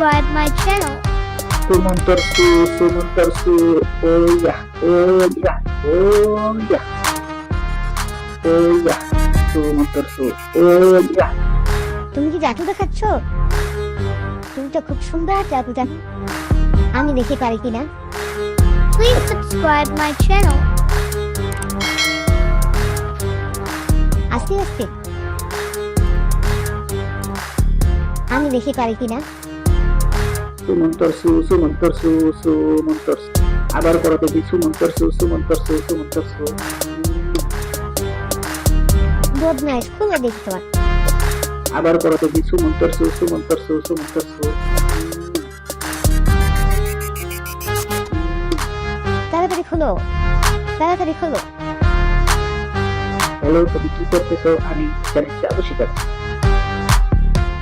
subscribe my channel. Sumunter su, sumunter su, oh yeah, oh yeah, oh yeah. Oh yeah, sumunter su, oh yeah. তুমি কি জাদু দেখাচ্ছ তুমি তো খুব সুন্দর জাদু জানো আমি দেখতে পারি কিনা Please subscribe my channel. আস্তে আস্তে আমি দেখতে পারি কিনা Sumunter su, sumunter su, sumunter su. আবার করো দেখি সু সুমন্তর সু সুমন্তর সু। বদমাইশ খুলে দেখতে আবার করো দেখি সু সুমন্তর সু সু। তাড়াতাড়ি খোলো তাড়াতাড়ি খোলো। হ্যালো তুমি কি করতেছো? আমি জানি শিখাচ্ছি